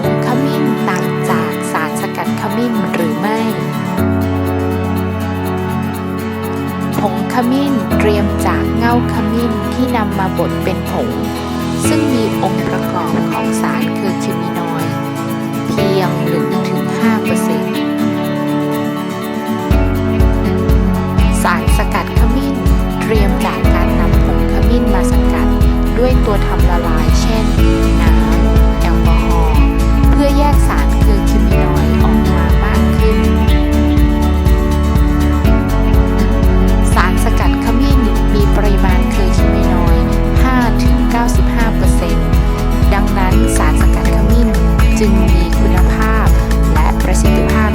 งขมิ้นต่างจากสารสกัดขมิ้นหรือไม่ ผงขมิ้นเตรียมจากเงาขมิ้นที่นำมาบดเป็นผง ซึ่งมีองค์ประกอบของสารคือเคมีนอยเพียงหรือถึ1-5%สารสกัดขมิ้นเตรียมจากการนำผงขมิ้นมาสกัดด้วยตัวทำ จึงมีคุณภาพและประสิทธิภาพ